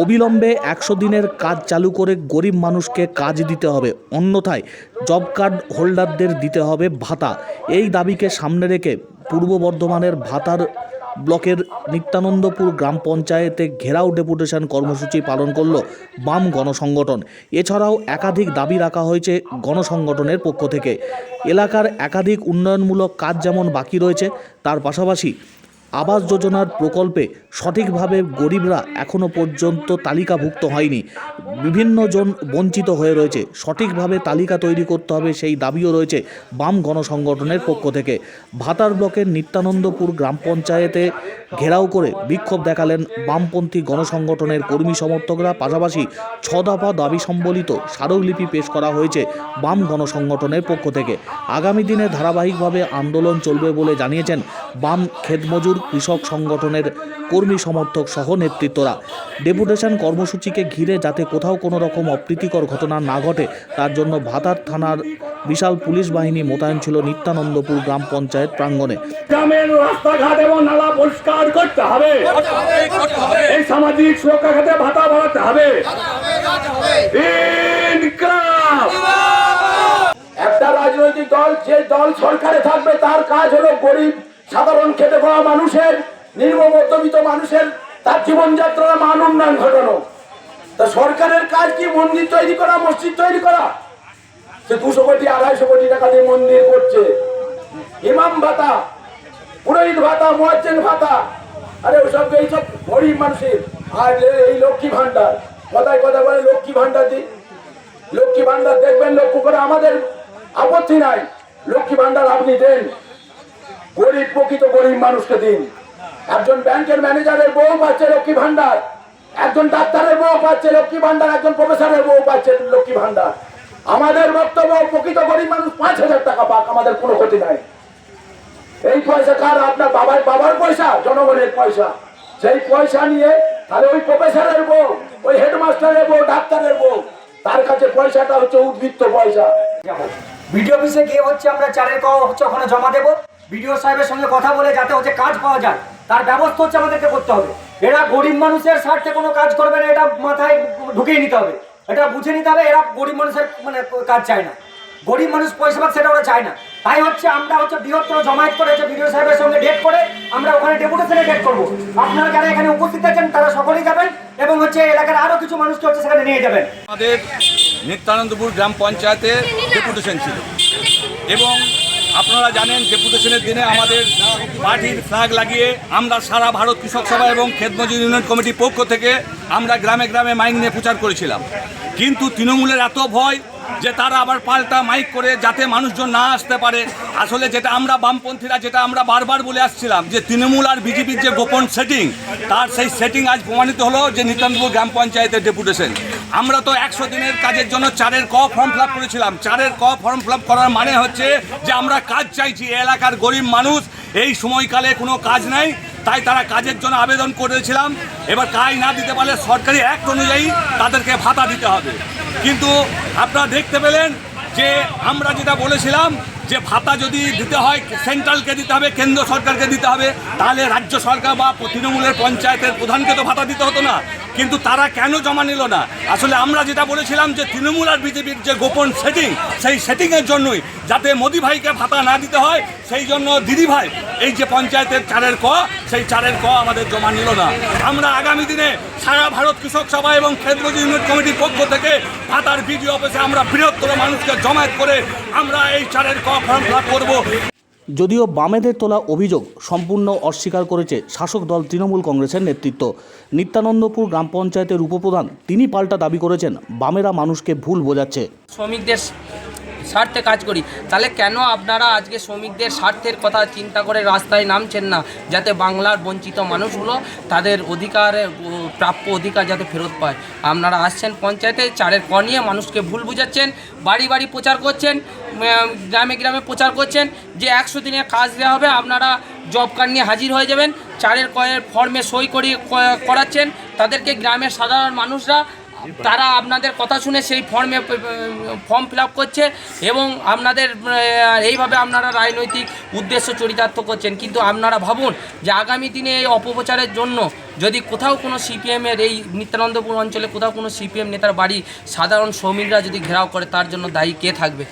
অবিলম্বে একশো দিনের কাজ চালু করে গরিব মানুষকে কাজ দিতে হবে। অন্যথায় জব কার্ড হোল্ডারদের দিতে হবে ভাতা। এই দাবিকে সামনে রেখে পূর্ব বর্ধমানের ভাতার ব্লকের নিত্যানন্দপুর গ্রাম পঞ্চায়েতে ঘেরাও ডেপুটেশন কর্মসূচি পালন করল বাম গণসংগঠন। এছাড়াও একাধিক দাবি রাখা হয়েছে গণসংগঠনের পক্ষ থেকে। এলাকার একাধিক উন্নয়নমূলক কাজ যেমন বাকি রয়েছে, তার পাশাপাশি আবাস যোজনার প্রকল্পে সঠিকভাবে গরিবরা এখনও পর্যন্ত তালিকাভুক্ত হয়নি। বিভিন্ন জন বঞ্চিত হয়ে রয়েছে। সঠিকভাবে তালিকা তৈরি করতে হবে সেই দাবিও রয়েছে বাম গণসংগঠনের পক্ষ থেকে। ভাতার ব্লকের নিত্যানন্দপুর গ্রাম পঞ্চায়েতে ঘেরাও করে বিক্ষোভ দেখালেন বামপন্থী গণসংগঠনের কর্মী সমর্থকরা। পাশাপাশি ছ দফা দাবি সম্বলিত স্মারকলিপি পেশ করা হয়েছে বাম গণসংগঠনের পক্ষ থেকে। আগামী দিনে ধারাবাহিকভাবে আন্দোলন চলবে বলে জানিয়েছেন বাম খেতমজুর কৃষক সংগঠনের কর্মী সমর্থক সহ নেতৃত্বরা। ডেপুটেশন কর্মসূচিকে ঘিরে যাতে কোথাও কোনো রকম অপ্রীতিকর ঘটনা না ঘটে, তার জন্য ভাতার থানার বিশাল পুলিশ বাহিনী মোতায়েন ছিল নিত্যানন্দপুর গ্রাম পঞ্চায়েত প্রাঙ্গণে। গ্রামের রাস্তাঘাট এবং নালা পরিষ্কার করতে হবে। এই সামাজিক সুরক্ষা খাতে ভাতা বাড়াতে হবে! একটা রাজনৈতিক দল, যে দল সরকারে থাকবে, তার কাজ হলো গরিব, সাধারণ খেতে খাওয়া মানুষের নিম্ন মধ্যবিত্ত মানুষের, তার জীবনযাত্রার মান উন্নয়ন ঘটানো। তা সরকারের কাজ কি? মন্দির তৈরি করা, মসজিদ তৈরি করা? সে দুশো কোটি, আড়াইশো কোটি টাকা দিয়ে মন্দির করছে। ইমাম ভাতা, পুরোহিত ভাতা, মোয়াজ্জেন ভাতা। আরে ওসব এইসব গরিব মানুষের। আর এই লক্ষ্মী ভান্ডার কথায় কথা বলে লক্ষ্মী ভান্ডার দি লক্ষ্মী ভান্ডার দেখবেন, লক্ষ্য করে আমাদের আপত্তি নাই। লক্ষ্মী ভান্ডার আপনি দেন। গরিব প্রকৃত গরিব মানুষকে দিন। একজন ব্যাংকের ম্যানেজারের বউ পাচ্ছে লক্ষ্মী ভান্ডার একজন ডাক্তারের বউ পাচ্ছে, লক্ষ্মী ভান্ডার একজন প্রফেসরের বউ পাচ্ছে, লক্ষ্মী ভান্ডার আমাদের বক্তব্য, প্রকৃত গরিব মানুষ পাঁচ হাজার টাকা পাক, আমাদের কোনো ক্ষতি নাই। এই পয়সা কার? আপনার বাবার বাবার পয়সা, জনগণের পয়সা। সেই পয়সা নিয়ে, তাহলে ওই প্রফেসরের বউ, ওই হেডমাস্টারের বউ, ডাক্তারের বউ, তার কাছে পয়সাটা হচ্ছে উদ্বৃত্ত পয়সা। বিডিও অফিসে গিয়ে হচ্ছে আমরা চারের ক হচ্ছে ওখানে জমা দেবো। বিডিও সাহেবের সঙ্গে কথা বলে যাতে হচ্ছে কাজ পাওয়া যায়, তার ব্যবস্থা হচ্ছে আমাদেরকে করতে হবে। এরা গরিব মানুষের স্বার্থে কোনো কাজ করবে না এটা মাথায় ঢুকিয়ে নিতে হবে। এটা বুঝে নিতে হবে এরা গরিব মানুষের মানে কাজ চায় না। গরিব মানুষ পয়সা পাক সেটা ওরা চায় না। তাই হচ্ছে আমরা হচ্ছে বৃহত্তর জমায়েত করে হচ্ছে বিডিও সাহেবের সঙ্গে ডেট করে আমরা ওখানে ডেপুটেশনে ডেট করব। আপনারা যারা এখানে উপস্থিত আছেন তারা সকলেই যাবেন এবং হচ্ছে এলাকার আরও কিছু মানুষকে হচ্ছে সেখানে নিয়ে যাবেন। আমাদের নিত্যানন্দপুর গ্রাম পঞ্চায়েতে ডেপুটেশন ছিল। এবং আপনারা জানেন ডেপুটেশনের দিনে আমাদের পার্টির ফ্ল্যাগ লাগিয়ে আমরা সারা ভারত কৃষক সভা এবং খেতমজুর ইউনিয়ন কমিটির পক্ষ থেকে আমরা গ্রামে গ্রামে মাইক নিয়ে প্রচার করেছিলাম। কিন্তু তৃণমূলের এত ভয় যে তারা আবার পাল্টা মাইক করে যাতে মানুষজন না আসতে পারে। আসলে যেটা আমরা বামপন্থীরা যেটা আমরা বারবার বলে আসছিলাম যে তৃণমূল আর বিজেপির যে গোপন সেটিং তার সেই সেটিং আজ প্রমাণিত হলো যে নিতান্তপুর গ্রাম পঞ্চায়েতের ডেপুটেশন আমরা তো একশো দিনের কাজের জন্য চারের ক ফর্ম ফিল করেছিলাম। চারের ক ফর্ম ফিল করার মানে হচ্ছে যে আমরা কাজ চাইছি এলাকার গরিব মানুষ, এই সময়কালে কোনো কাজ নাই, তাই তারা কাজের জন্য আবেদন করেছিলাম। এবার কাজ না দিতে পারলে সরকারি অ্যাক্ট অনুযায়ী তাদেরকে ভাতা দিতে হবে। কিন্তু আপনারা দেখতে পেলেন যে আমরা যেটা বলেছিলাম যে ভাতা যদি দিতে হয়, সেন্ট্রালকে দিতে হবে, কেন্দ্র সরকারকে দিতে হবে, তাহলে রাজ্য সরকার বা তৃণমূলের পঞ্চায়েতের প্রধানকে তো ভাতা দিতে হতো না। কিন্তু তারা কেন জমা নিল না? আসলে আমরা যেটা বলেছিলাম যে তৃণমূল আর বিজেপির যে গোপন সেটিং সেই সেটিংয়ের জন্যই যাতে মোদি ভাইকে ভাতা না দিতে হয়, সেই জন্য দিদি ভাই, এই যে পঞ্চায়েতের চারের ক, সেই চারের ক আমাদের জমা নিল না। আমরা আগামী দিনে সারা ভারত কৃষক সভা এবং খেতমজুর ইউনিট কমিটির পক্ষ থেকে ভাতার বিডিও অফিসে আমরা বৃহত্তর মানুষকে জমায়েত করে আমরা এই চারের ক ফর্ম ফিল করব। যদিও বামেদের তোলা অভিযোগ সম্পূর্ণ অস্বীকার করেছে শাসক দল তৃণমূল কংগ্রেসের নেতৃত্ব। নিত্যানন্দপুর গ্রাম পঞ্চায়েতের উপপ্রধান তিনি পাল্টা দাবি করেছেন বামেরা মানুষকে ভুল বোঝাচ্ছে। শ্রমিকদের স্বার্থে কাজ করি। তাহলে কেন আপনারা আজকে শ্রমিকদের স্বার্থের কথা চিন্তা করে রাস্তায় নামছেন না? যাতে বাংলার বঞ্চিত মানুষগুলো তাদের অধিকারে প্রাপ্য অধিকার যাতে ফেরত পায়। আপনারা আসছেন পঞ্চায়েতে, চারের ক নিয়ে মানুষকে ভুল বুঝাচ্ছেন, বাড়ি বাড়ি প্রচার করছেন গ্রামে গ্রামে প্রচার করছেন, যে একশো দিনে কাজ দেওয়া হবে, আপনারা জব কার্ড নিয়ে হাজির হয়ে যাবেন, চারের কয়ের ফর্মে সই করিয়ে ক- করাচ্ছেন, তাদেরকে গ্রামের সাধারণ মানুষরা তারা আপনাদের কথা শুনে সেই ফর্মে ফর্ম ফিল করছে এবং আপনাদের এইভাবে আপনারা রাজনৈতিক উদ্দেশ্য চরিতার্থ করছেন। কিন্তু আপনারা ভাবুন যে আগামী দিনে এই অপপ্রচারের জন্য যদি কোথাও কোনো সিপিএমের এই নিত্যানন্দপুর অঞ্চলে কোথাও কোনো সিপিএম নেতার বাড়ি সাধারণ শ্রমিকরা যদি ঘেরাও করে, তার জন্য দায়ী কে থাকবে?